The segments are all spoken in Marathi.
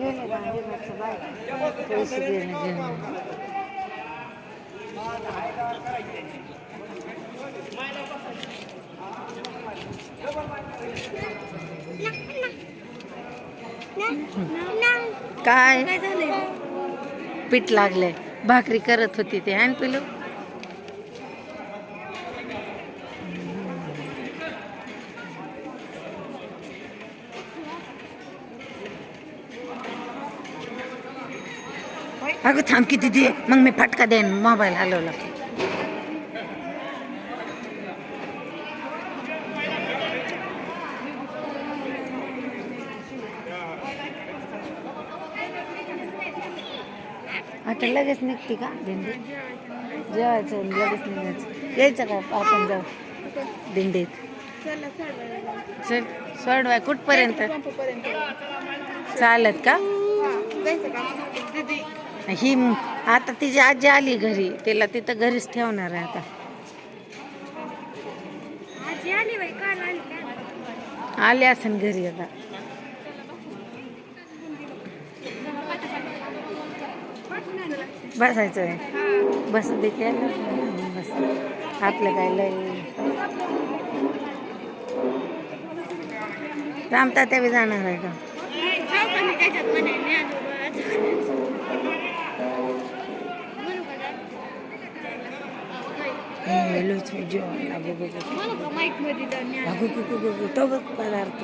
पैसे काय? पीठ लागलंय. भाकरी करत होती ते आणि पिलू? अगं थांब किती दे मग मी फटका देईन. मोबाईल हलवला की. आता लगेच निघते का दिंडी? जेवायचं लगेच निघायचं. यायचं का आपण जाऊ दिंडीत? चला सोडवाय कुठपर्यंत? चालत का? का? दीदी ही आता तिची आजी आली घरी. तिला तिथं घरीच ठेवणार आहे आता. आली असेल घरी आता. बसायचं आहे. बस दे की आलं. बस. आपलं काय लय. रामता त्या बी जाणार आहे का जाऊ का मी त्याच्यात म्हणे ज्ञानोबा म्हणू का जा? हे लयच जेवण अगं गं गं. तो बघ पदार्थ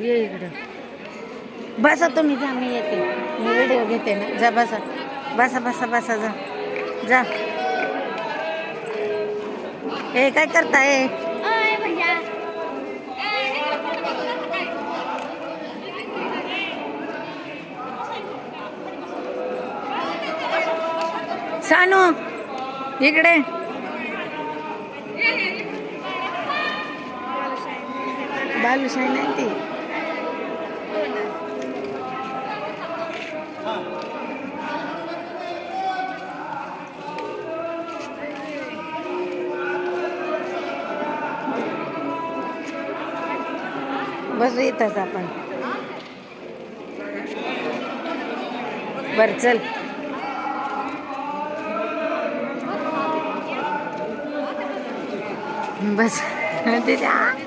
ये इकडं बसा तुम्ही जा मी येते मी व्हिडिओ घेते ना जा बसा बसा बसा बसा जा जा ए काय करताय सानू इकडे. बालूशाही नाही ती. बसू येतच आपण. बरं चल. बस तिथे आ.